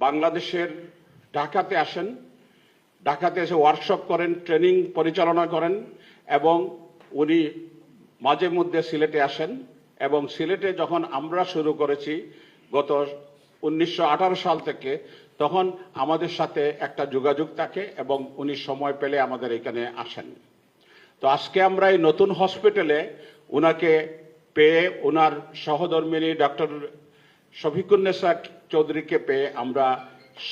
বাংলাদেশের ঢাকাতে আসেন, ঢাকাতে এসে ওয়ার্কশপ করেন ট্রেনিং পরিচালনা করেন এবং উনি মাঝে মধ্যে সিলেটে আসেন এবং সিলেটে যখন আমরা শুরু করেছি গত উনিশশো আঠারো সাল থেকে, তখন আমাদের সাথে একটা যোগাযোগ থাকে এবং উনি সময় পেলে আমাদের এখানে আসেন। তো আজকে আমরা এই নতুন হসপিটালে ওনাকে পেয়ে ওনার সহধর্মিনী ডক্টর শফিকুন্নেসা চৌধুরীকে পেয়ে আমরা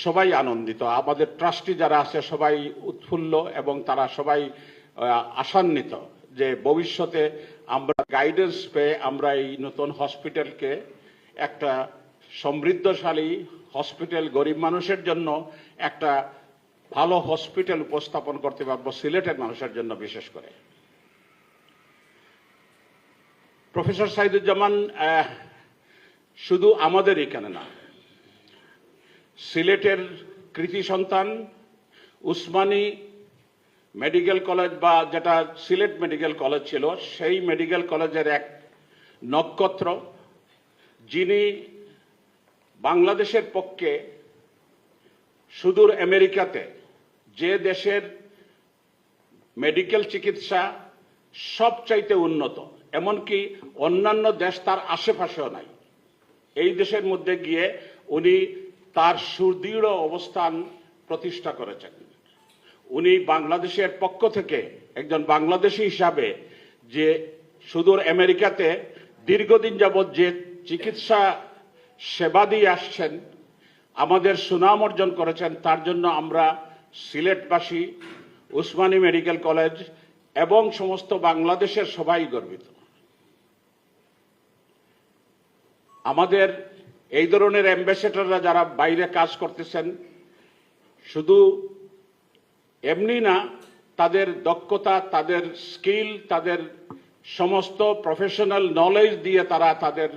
সবাই আনন্দিত। আমাদের ট্রাস্টি যারা আছে সবাই উৎফুল্ল এবং তারা সবাই আশান্বিত যে ভবিষ্যতে আমরা গাইডেন্স পেয়ে আমরা এই নতুন হসপিটালকে একটা সমৃদ্ধশালী হসপিটাল গরিব মানুষের জন্য একটা ভালো হসপিটাল উপস্থাপন করতে পারব সিলেটের মানুষের জন্য বিশেষ করে। প্রফেসর সাইদুজ্জামান শুধু আমাদের এখানে না সিলেটের কৃতি সন্তান, উসমানী মেডিকেল কলেজ বা যেটা সিলেট মেডিকেল কলেজ ছিল, সেই মেডিকেল কলেজের এক নক্ষত্র, যিনি বাংলাদেশের পক্ষে সুদূর আমেরিকাতে যে দেশের মেডিকেল চিকিৎসা সবচাইতে উন্নত, এমনকি অন্যান্য দেশ তার আশেপাশেও নাই। এই দেশের মধ্যে গিয়ে উনি তার সুদৃঢ় অবস্থান প্রতিষ্ঠা করেছেন। উনি বাংলাদেশের পক্ষ থেকে একজন বাংলাদেশি হিসাবে যে সুদূর আমেরিকাতে দীর্ঘদিন যাবৎ যে চিকিৎসা সেবা দিয়ে আসছেন, আমাদের সুনাম অর্জন করেছেন, তার জন্য আমরা সিলেটবাসী, উসমানী মেডিকেল কলেজ এবং সমস্ত বাংলাদেশের সবাই গর্বিত। আমাদের এই ধরনের অ্যাম্বাসেডররা যারা বাইরে কাজ করতেছেন, শুধু এমনি না, তাদের দক্ষতা, তাদের স্কিল, তাদের সমস্ত প্রফেশনাল নলেজ দিয়ে তারা তাদের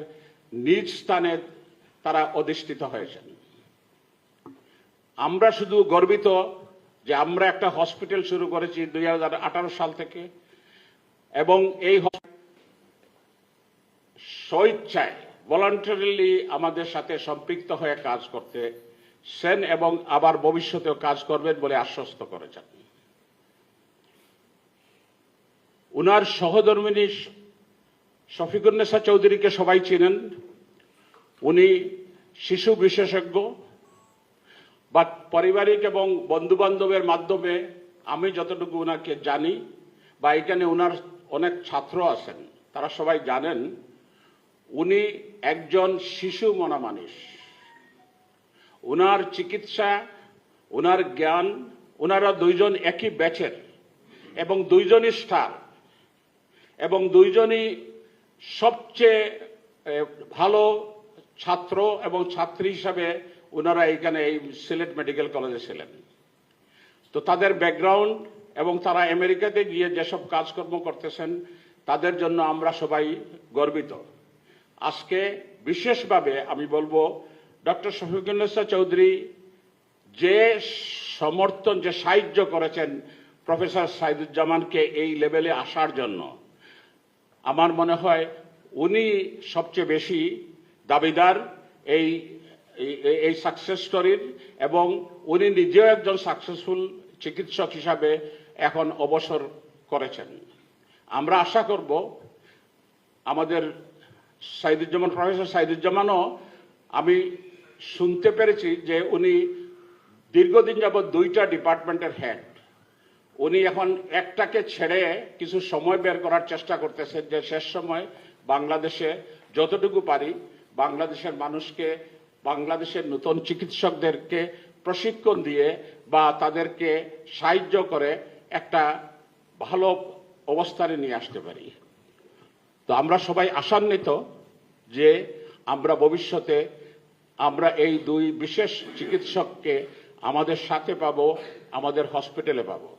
নিজ স্থানে তারা অধিষ্ঠিত হয়েছেন। আমরা শুধু গর্বিত যে আমরা একটা হসপিটাল শুরু করেছি দুই হাজার আঠারো সাল থেকে, এবং এই স্বইচ্ছায় ভলান্টারিলি আমাদের সাথে সম্পৃক্ত হয়ে কাজ করতে, সেন এবং আবার ভবিষ্যতেও কাজ করবেন বলে আশ্বস্ত করেছেন। উনার সহধর্মিনী শফিকুন্নেসা চৌধুরীকে সবাই চিনেন। উনি শিশু বিশেষজ্ঞ বা পারিবারিক এবং বন্ধু বান্ধবের মাধ্যমে আমি যতটুকু ওনাকে জানি, বা এখানে ওনার অনেক ছাত্র আছেন, তারা সবাই জানেন উনি একজন শিশু মনা মানুষ। ওনার চিকিৎসা ওনার জ্ঞান ওনারা দুইজন একই ব্যাচের এবং দুইজনই স্টার এবং দুইজনই সবচেয়ে ভালো ছাত্র এবং ছাত্রী হিসাবে ওনারা এখানে এই সিলেট মেডিকেল কলেজে ছিলেন। তো তাদের ব্যাকগ্রাউন্ড এবং তারা আমেরিকাতে গিয়ে যেসব কাজকর্ম করতেছেন, তাদের জন্য আমরা সবাই গর্বিত। আজকে বিশেষভাবে আমি বলব ডক্টর শফিকুন্নেসা চৌধুরী যে সমর্থন, যে সাহায্য করেছেন প্রফেসর সাইদুজ্জামানকে এই লেভেলে আসার জন্য, আমার মনে হয় উনি সবচেয়ে বেশি দাবিদার এই- এই সাকসেস স্টোরির এবং উনি নিজেও একজন সাকসেসফুল চিকিৎসক হিসাবে এখন অবসর করেছেন। আমরা আশা করব আমাদের সাইদুজ্জামান, প্রফেসর সাইদুজ্জামানও আমি শুনতে পেরেছি যে উনি দীর্ঘদিন যাবৎ দুইটা ডিপার্টমেন্টের হেড। উনি এখন একটাকে ছেড়ে কিছু সময় বের করার চেষ্টা করতেছেন যে শেষ সময় বাংলাদেশে যতটুকু পারি বাংলাদেশের মানুষকে, বাংলাদেশের নতুন চিকিৎসকদেরকে প্রশিক্ষণ দিয়ে বা তাদেরকে সাহায্য করে একটা ভালো অবস্থানে নিয়ে আসতে পারি। তো আমরা সবাই আশান্বিত যে আমরা ভবিষ্যতে আমরা এই দুই বিশেষ চিকিৎসককে আমাদের সাথে পাব, আমাদের হসপিটালে পাবো।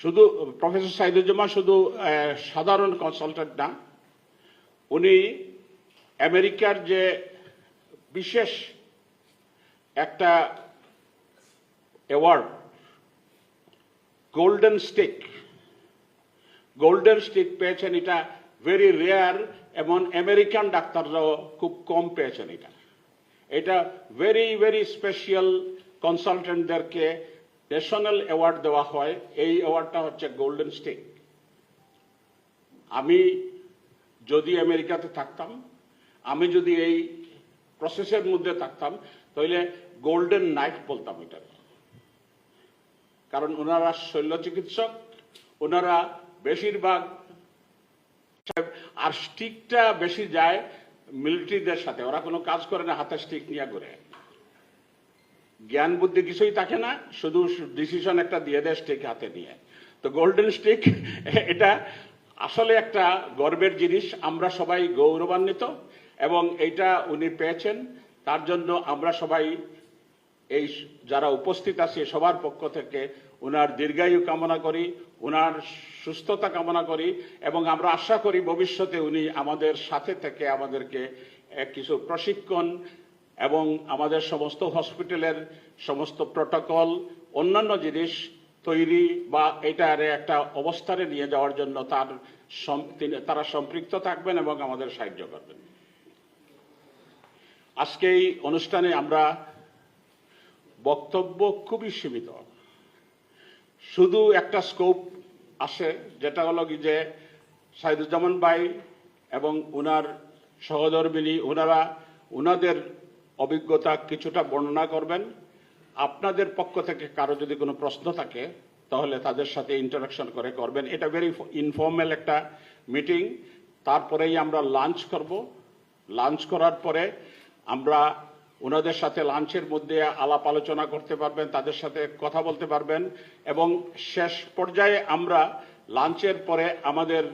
শুধু প্রফেসর সাইদুজ্জামান শুধু সাধারণ কনসালটেন্ট না, উনি আমেরিকার যে বিশেষ একটা award golden stick golden stick পেয়েছেন এটা ভেরি রেয়ার এবং আমেরিকান ডাক্তাররাও খুব কম পেয়েছেন এটা। এটা ভেরি ভেরি স্পেশাল কনসালটেন্টদেরকে ন্যাশনাল অ্যাওয়ার্ড দেওয়া হয়, এই অ্যাওয়ার্ডটা হচ্ছে গোল্ডেন স্টিক আমি যদি আমেরিকাতে থাকতাম, আমি যদি এই প্রসেসের মধ্যে থাকতাম, তাহলে গোল্ডেন নাইট বলতাম এটা কারণ ওনারা শল্য চিকিৎসক ওনারা বেশিরভাগ আর স্টিকটা বেশি যায় মিলিটারিদের সাথে। ওরা কোনো কাজ করে না, হাতে স্টিক নিয়ে করে জ্ঞান বুদ্ধি কিছুই থাকে না, শুধু ডিসিশন একটা দিয়ে দেয় স্টিক হাতে নিয়ে। তো গোল্ডেন স্টিক এটা আসলে একটা গর্বের জিনিস। আমরা সবাই গৌরবান্বিত এবং এটা উনি পেয়েছেন। তার জন্য আমরা সবাই এই যারা উপস্থিত আছে সবার পক্ষ থেকে ওনার দীর্ঘায়ু কামনা করি ওনার সুস্থতা কামনা করি, এবং আমরা আশা করি ভবিষ্যতে উনি আমাদের সাথে থেকে আমাদেরকে কিছু প্রশিক্ষণ এবং আমাদের সমস্ত হসপিটালের সমস্ত প্রটোকল, অন্যান্য জিনিস তৈরি বা এটার একটা অবস্থানে নিয়ে যাওয়ার জন্য তার তারা সম্পৃক্ত থাকবেন এবং আমাদের সাহায্য করবেন। আজকে এই অনুষ্ঠানে আমরা বক্তব্য খুবই সীমিত। শুধু একটা স্কোপ আসে যেটা হলো কি যে সাইদুজ্জামান ভাই এবং উনার সহধর্মিনী ওনারা উনাদের অভিজ্ঞতা কিছুটা বর্ণনা করবেন। আপনাদের পক্ষ থেকে কারও যদি কোনো প্রশ্ন থাকে, তাহলে তাদের সাথে ইন্টারাকশন করে করবেন। এটা ভেরি ইনফর্মাল একটা মিটিং তারপরেই আমরা লাঞ্চ করব। লাঞ্চ করার পরে আমরা ওনাদের সাথে লাঞ্চের মধ্যে আলাপ আলোচনা করতে পারবেন, তাদের সাথে কথা বলতে পারবেন এবং শেষ পর্যায়ে আমরা লাঞ্চের পরে আমাদের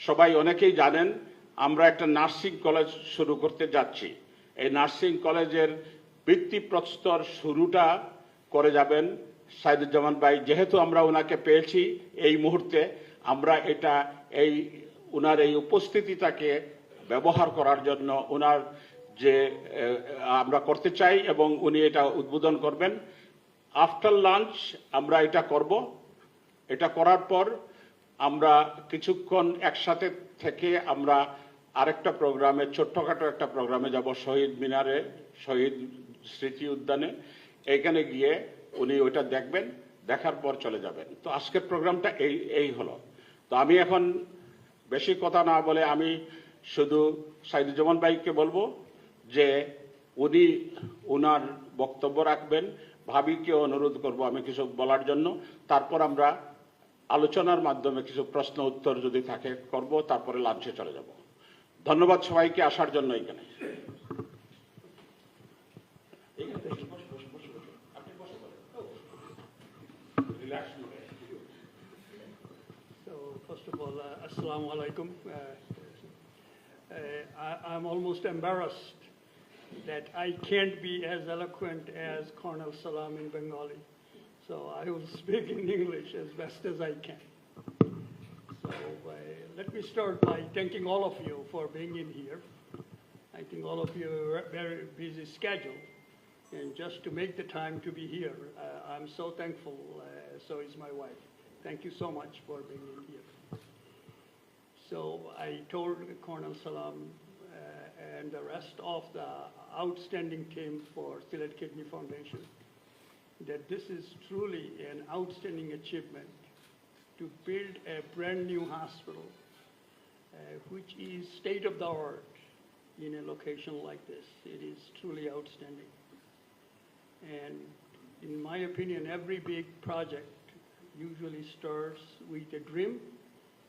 সবাই অনেকেই জানেন, আমরা একটা নার্সিং কলেজ শুরু করতে যাচ্ছি। এই নার্সিং কলেজের ভিত্তিপ্রস্তর শুরুটা করে যাবেন সাইদুজ্জামান ভাই। যেহেতু আমরা ওনাকে পেয়েছি এই মুহূর্তে, আমরা এটা এই ওনার এই উপস্থিতিটাকে ব্যবহার করার জন্য ওনার যে আমরা করতে চাই এবং উনি এটা উদ্বোধন করবেন। আফটার লাঞ্চ আমরা এটা করব। এটা করার পর আমরা কিছুক্ষণ একসাথে থেকে আমরা আরেকটা প্রোগ্রামে, ছোট্টখাটো একটা প্রোগ্রামে যাব শহীদ মিনারে, শহীদ স্মৃতি উদ্যানে। এখানে গিয়ে উনি ওইটা দেখবেন, দেখার পর চলে যাবেন। তো আজকের প্রোগ্রামটা এই এই হলো। তো আমি এখন বেশি কথা না বলে আমি শুধু সাইদুজ্জামান ভাইকে বলব যে উনি ওনার বক্তব্য রাখবেন। ভাবিকে অনুরোধ করব আমি কিছু বলার জন্য। তারপর আমরা আলোচনার মাধ্যমে কিছু প্রশ্ন উত্তর যদি থাকে করব তারপরে লাঞ্চে চলে যাব। ধন্যবাদ সবাইকে আসার জন্য এখানে। First of all, uh, Assalamu alaikum. Uh, uh, I'm almost embarrassed that I can't be as eloquent as Colonel Salam in Bengali. So I will speak in English as best as I can. So uh, let me start by thanking all of you for being in here. I think all of you are very busy schedule. And just to make the time to be here, uh, I'm so thankful, uh, so is my wife. Thank you so much for being in here. So I told Colonel Salam uh, and the rest of the outstanding team for Silat Kidney Foundation that this is truly an outstanding achievement to build a brand-new hospital, uh, which is state-of-the-art in a location like this. It is truly outstanding. And in my opinion, every big project usually starts with a dream,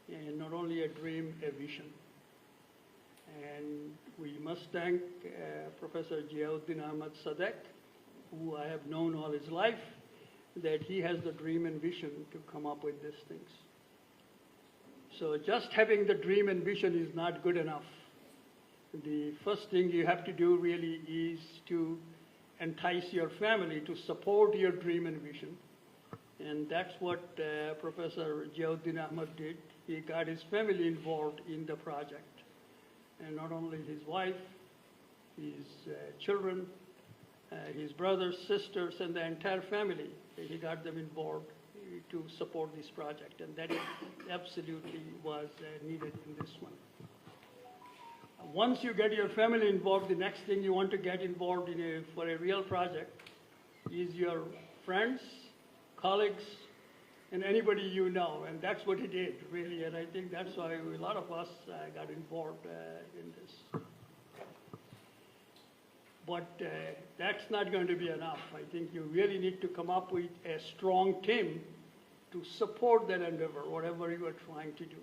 and not only a dream, a vision. And we must thank uh, Professor Ziauddin Ahmad Sadek, who I have known all his life, that he has the dream and vision to come up with these things. So just having the dream and vision is not good enough. The first thing you have to do really is to entice your family to support your dream and vision. And that's what uh, Professor Ziauddin Ahmad did. He got his family involved in the project. And not only his wife, his uh, children, uh, his brothers, sisters, and the entire family, he got them involved to support this project. And that absolutely was uh, needed in this one. once you get your family involved, the next thing you want to get involved in a, for a real project is your friends, colleagues, and anybody you know, and that's what he did, really, and I think that's why a lot of us uh, got involved uh, in this. But uh, that's not going to be enough. I think you really need to come up with a strong team to support that endeavor, whatever you are trying to do.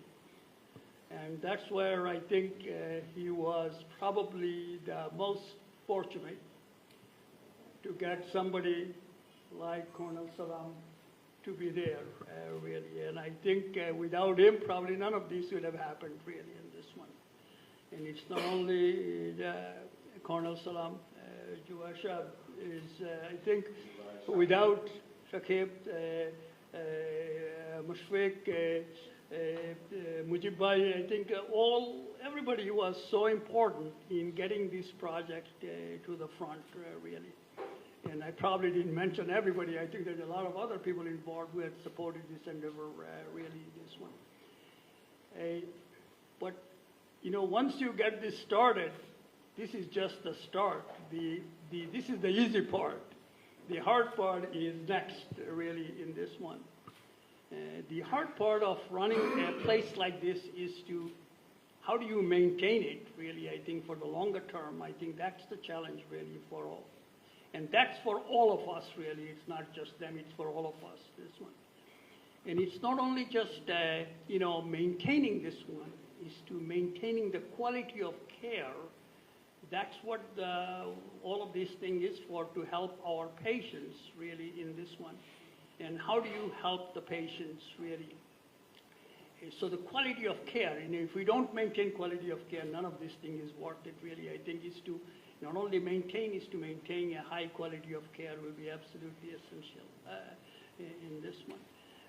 And that's where I think uh, he was probably the most fortunate to get somebody like Colonel Salam to be there, uh, really. And I think uh, without him, probably none of this would have happened, really, in this one. And it's not only the Colonel Salam, uh, Juwasha is, uh, I think, without Shakib, uh, uh, Mushfiq, uh, uh, uh, Mujib I think uh, all, everybody was so important in getting this project uh, to the front, uh, really. And I probably didn't mention everybody. I think there's a lot of other people involved who had supported this endeavor, uh, really, this one. Uh, But, you know, once you get this started, this is just the start. The, the, this is the easy part. The hard part is next, really, in this one. Uh, The hard part of running a place like this is to, how do you maintain it, really, I think, for the longer term? I think that's the challenge, really, for all. And that's for all of us, really. It's not just them, it's for all of us, this one. And it's not only just, uh, you know, maintaining this one, it's to maintaining the quality of care. That's what the, all of this thing is for, to help our patients, really, in this one. And how do you help the patients, really? So the quality of care, and if we don't maintain quality of care, none of this thing is worth it, really. I think is to not only maintain, is to maintain a high quality of care will be absolutely essential uh, in this one.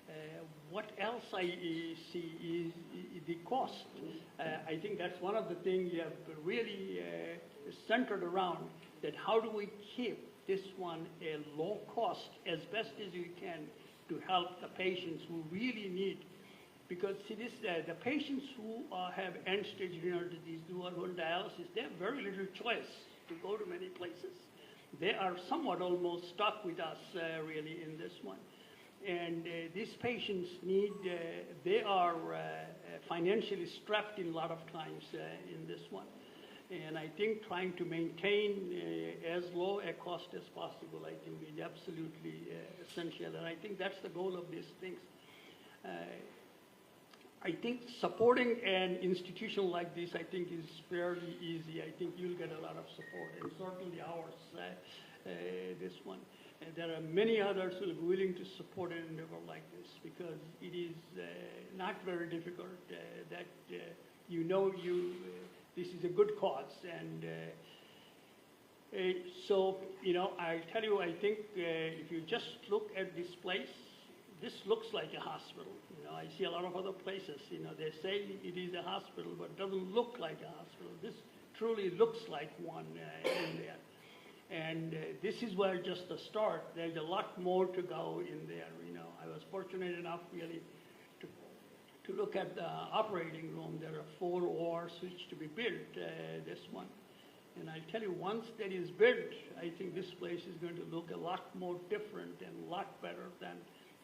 Uh, What else I see is the cost. Uh, I think that's one of the things you have really uh, centered around, that how do we keep this one a low cost as best as we can to help the patients who really need because see this, uh, the patients who uh, have end-stage renal disease, who are on dialysis, they have very little choice to go to many places. They are somewhat almost stuck with us, uh, really, in this one. And uh, these patients need, uh, they are uh, financially strapped in a lot of times uh, in this one. And I think trying to maintain as low a cost as possible, I think is absolutely essential. And I think that's the goal of these things. I think supporting an institution like this, I think, is fairly easy. I think you'll get a lot of support, and certainly ours, uh, uh, this one. And there are many others who are willing to support an endeavor like this because it is uh, not very difficult. Uh, that uh, you know you uh, this is a good cause, and uh, So, you know, I tell you, I think uh, if you just look at this place, this looks like a hospital. Know, I see a lot of other places, you know, they say it is a hospital, but doesn't look like a hospital. This truly looks like one uh, in there. And uh, this is where just the start. There's a lot more to go in there, you know. I was fortunate enough really to to look at the operating room, there are four ORs which to be built, uh, this one. And I'll tell you, once that is built, I think this place is going to look a lot more different and a lot better than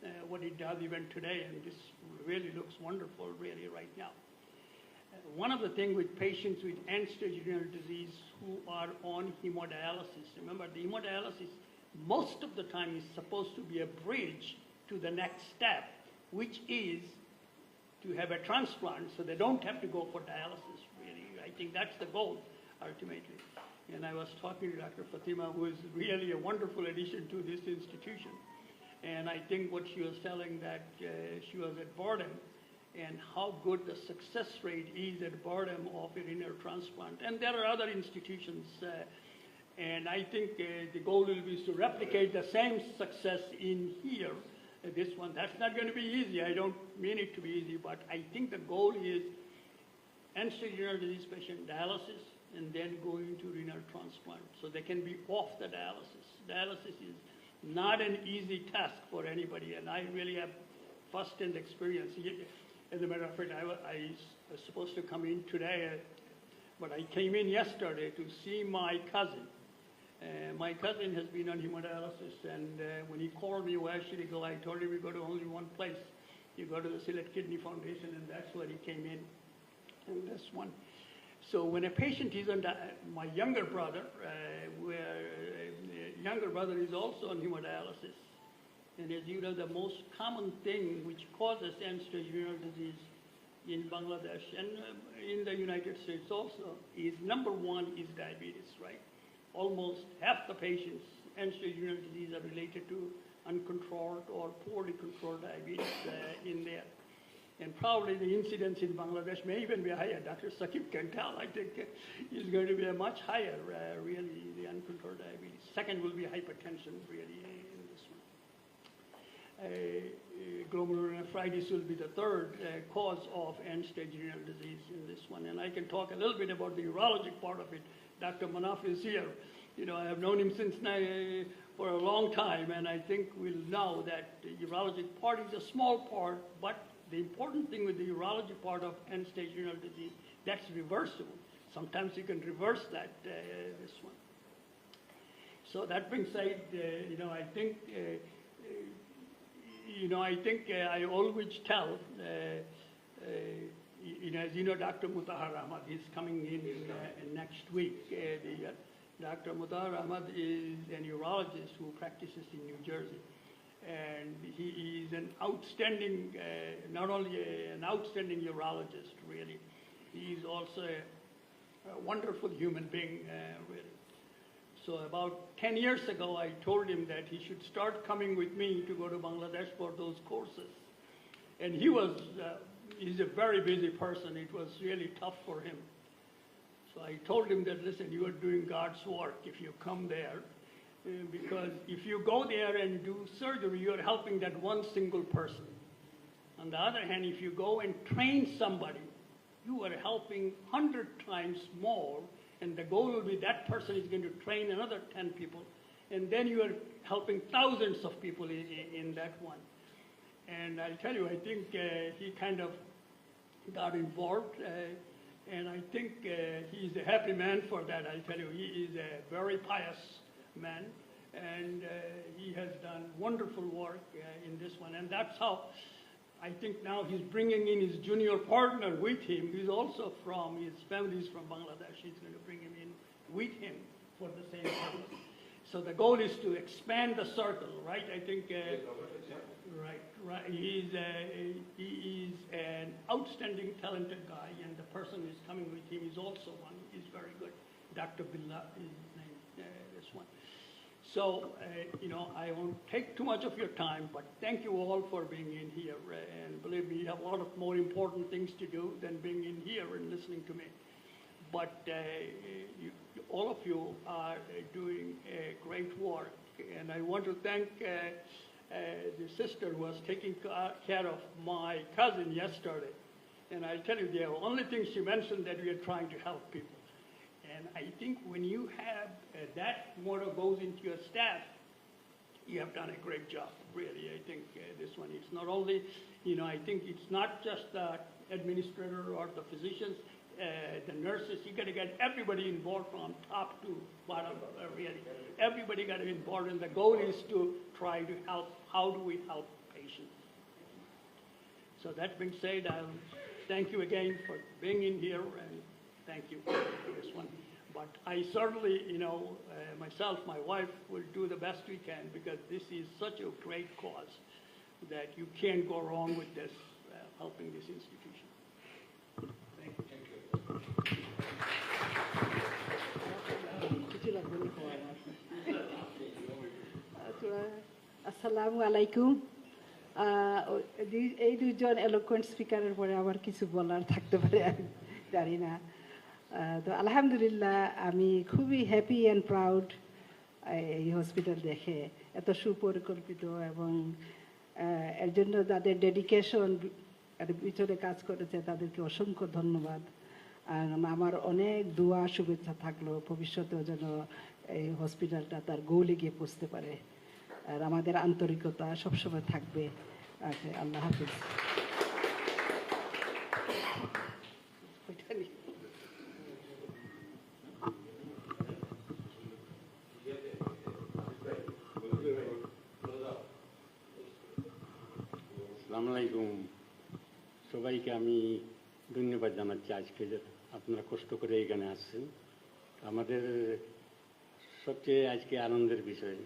uh, what it does even today. And this really looks wonderful, really, right now. Uh, One of the things with patients with end-stage renal disease who are on hemodialysis, remember, the hemodialysis, most of the time is supposed to be a bridge to the next step, which is to have a transplant so they don't have to go for dialysis, really. I think that's the goal, ultimately. And I was talking to Dr. Fatima, who is really a wonderful addition to this institution. And I think what she was telling that uh, she was at Bardem and how good the success rate is at Bardem of a renal transplant. And there are other institutions. Uh, and I think uh, the goal will be to replicate the same success in here. Uh, this one, that's not going to be easy. I don't mean it to be easy, but I think the goal is end-stage renal disease patient dialysis and then going to renal transplant so they can be off the dialysis. Dialysis is not an easy task for anybody, and I really have first-hand experience. As a matter of fact, I wa- I was supposed to come in today. But I came in yesterday to see my cousin. Uh, my cousin has been on hemodialysis, and uh, when he called me, where should he go? I told him we go to only one place. You go to the Select Kidney Foundation, and that's where he came in. And this one. So when a patient is on, my younger brother, uh, where uh, younger brother is also on hemodialysis, and as you know, the most common thing which causes end-stage renal disease in Bangladesh and uh, in the United States also is number one is diabetes, right? Almost half the patients end-stage renal disease are related to uncontrolled or poorly controlled diabetes uh, in there. And probably the incidence in Bangladesh may even be higher. Dr. Sakib can tell. I think uh, is going to be a much higher, uh, really, the uncontrolled diabetes. Second will be hypertension, really, in this one. Uh, uh, glomerulonephritis will be the third uh, cause of end-stage renal disease in this one. And I can talk a little bit about the urologic part of it. Dr. Manaf is here. You know, I have known him since ni- for a long time, and I think we'll know that the urologic part is a small part, but the important thing with the urology part of end-stage renal disease, that's reversible. Sometimes you can reverse that, uh, this one. So that being said, uh, you know, I think, uh, uh, you know, I think uh, I always tell, uh, you know, as you know, Dr. Mutahar Ahmad is coming in uh, next week. The, Dr. Mutahar Ahmad is a urologist who practices in New Jersey. And he is an outstanding, uh, not only a- an outstanding urologist, really, he is also a, a wonderful human being, uh, really. So about 10 years ago, I told him that he should start coming with me to go to Bangladesh for those courses. And he was, uh, he's a very busy person. It was really tough for him. So I told him that, listen, you are doing God's work if you come there. Uh, Because if you go there and do surgery, you're helping that one single person. On the other hand, if you go and train somebody, you are helping 100 times more, and the goal will be that person is going to train another 10 people, and then you are helping thousands of people in, in that one. And I'll tell you, I think uh, he kind of got involved, uh, and I think uh, he's a happy man for that. I'll tell you, he is a very pious man, and uh, he has done wonderful work uh, in this one. And that's how I think now he's bringing in his junior partner with him. He's also from, his family is from Bangladesh. He's going to bring him in with him for the same purpose. So the goal is to expand the circle, right? I think, uh, right, right. He's, uh, he is an outstanding, talented guy, and the person who's coming with him is also one. He's very good. Dr. Billah is uh, this one. So, uh, you know, I won't take too much of your time, but thank you all for being in here. uh, And believe me, you have a lot of more important things to do than being in here and listening to me. But uh, you, all of you are doing uh, great work. And I want to thank uh, uh, the sister who was taking care of my cousin yesterday. And I tell you, the only thing she mentioned that we are trying to help people. And I think when you have uh, that motto goes into your staff, you have done a great job, really. I think uh, this one, it's not only, you know, I think it's not just the administrator or the physicians, uh, the nurses, you gotta get everybody involved from top to bottom, uh, really. Everybody got to be involved, and the goal is to try to help, how do we help patients? So that being said, I'll thank you again for being in here, and thank you for this one. But I certainly, you know, uh, myself, my wife, will do the best we can, because this is such a great cause that you can't go wrong with this, uh, helping this institution. Thank you. আসসালামু আলাইকুম আহ, ও- দুই- এই দুজন এলোকোয়েন্ট স্পিকারের পরে আমার কিছু বলার থাকতে পারে আমি জানি না আহ, তো আলহামদুলিল্লাহ আমি খুবই হ্যাপি অ্যান্ড প্রাউড এই হসপিটাল দেখে। এত সুপরিকল্পিত এবং এর জন্য যাদের ডেডিকেশন এর ভিতরে কাজ করেছে তাদেরকে অসংখ্য ধন্যবাদ। আর আমার অনেক দোয়া শুভেচ্ছা থাকল ভবিষ্যতেও যেন এই হসপিটালটা তার গৌলে গিয়ে পৌঁছতে পারে। আর আমাদের আন্তরিকতা সবসময় থাকবে। আচ্ছা, আল্লাহ হাফিজ। আসসালামু সবাইকে আমি ধন্যবাদ জানাচ্ছি আজকে আপনারা কষ্ট করে এখানে আসছেন। আমাদের সবচেয়ে আজকে আনন্দের বিষয়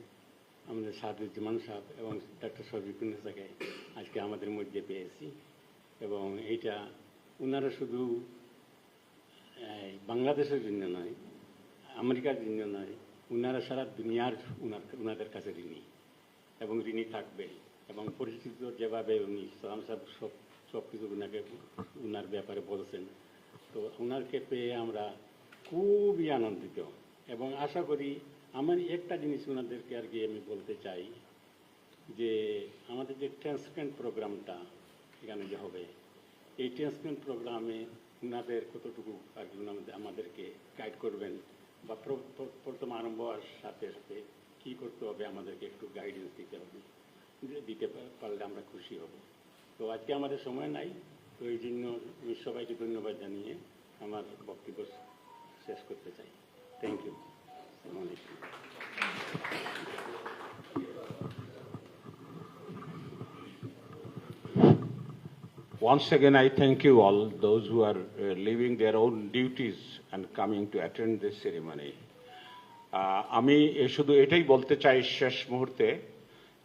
আমাদের সাদুজ্জামান সাহেব এবং ডাক্তার শফিকুন্নেসাকে আজকে আমাদের মধ্যে পেয়েছি এবং এইটা ওনারা শুধু বাংলাদেশের জন্য নয়, আমেরিকার জন্য নয়, ওনারা সারা দুনিয়ার ওনার, ওনাদের কাছে ঋণী এবং ঋণী থাকবে এবং পরিচিত যেভাবে উনি সালাম সাহেব সব সব কিছু ওনাকে ওনার ব্যাপারে বলছেন, তো ওনারকে পেয়ে আমরা খুবই আনন্দিত। এবং আশা করি আমার একটা জিনিস ওনাদেরকে আর কি আমি বলতে চাই, যে আমাদের যে ট্রান্সপ্ল্যান্ট প্রোগ্রামটা এখানে যে হবে, এই ট্রান্সপ্ল্যান্ট প্রোগ্রামে ওনাদের কতটুকু আর কি আমাদেরকে গাইড করবেন বা প্র- প্র- প্রথম আরম্ভ সাথে সাথে কী করতে হবে আমাদেরকে একটু গাইডেন্স দিতে হবে। দিতে পারলে আমরা খুশি হব। তো আজকে আমাদের সময় নাই। তো এই জন্য আমি সবাইকে ধন্যবাদ জানিয়ে আমার বক্তব্য শেষ করতে চাই। Thank you Once again, I thank you all, those who are uh, leaving their own duties and coming to attend this ceremony. আহ, আমি শুধু এটাই বলতে চাই শেষ মুহূর্তে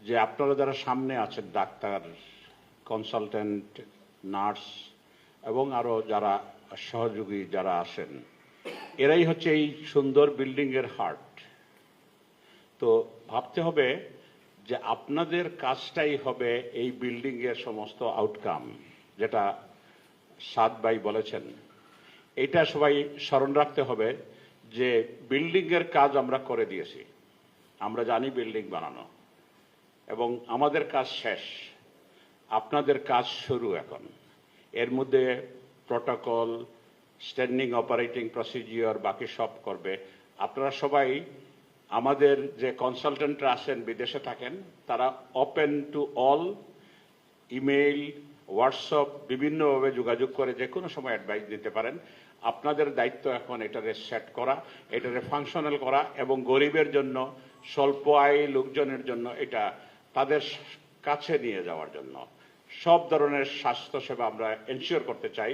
যে আপনারা যারা সামনে আছেন, ডাক্তার কনসালটেন্ট নার্স এবং আরও যারা সহযোগী যারা আছেন, এরাই হচ্ছে এই সুন্দর বিল্ডিং এর হার্ট তো ভাবতে হবে যে আপনাদের কাজটাই হবে এই বিল্ডিং এর সমস্ত আউটকাম যেটা সাদ ভাই বলেছেন। এটা সবাই স্মরণ রাখতে হবে যে বিল্ডিং এর কাজ আমরা করে দিয়েছি। আমরা জানি বিল্ডিং বানানো। এবং আমাদের কাজ শেষ। আপনাদের কাজ শুরু এখন। এর মধ্যে প্রটোকল, স্ট্যান্ডিং অপারেটিং প্রসিজিওর বাকি সব করবে। আপনারা সবাই আমাদের যে কনসালটেন্টরা আছেন, বিদেশে থাকেন, তারা open to all email WhatsApp বিভিন্নভাবে যোগাযোগ করে যে কোনো সময় অ্যাডভাইস দিতে পারেন। আপনাদের দায়িত্ব এখন এটারে সেট করা, এটারে ফাংশনাল করা এবং গরিবের জন্য, স্বল্প আয় লোকজনের জন্য এটা তাদের কাছে নিয়ে যাওয়ার জন্য। সব ধরনের স্বাস্থ্যসেবা আমরা এনশিওর করতে চাই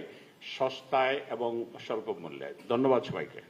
সস্তায় এবং স্বল্প মূল্যে। ধন্যবাদ সবাইকে।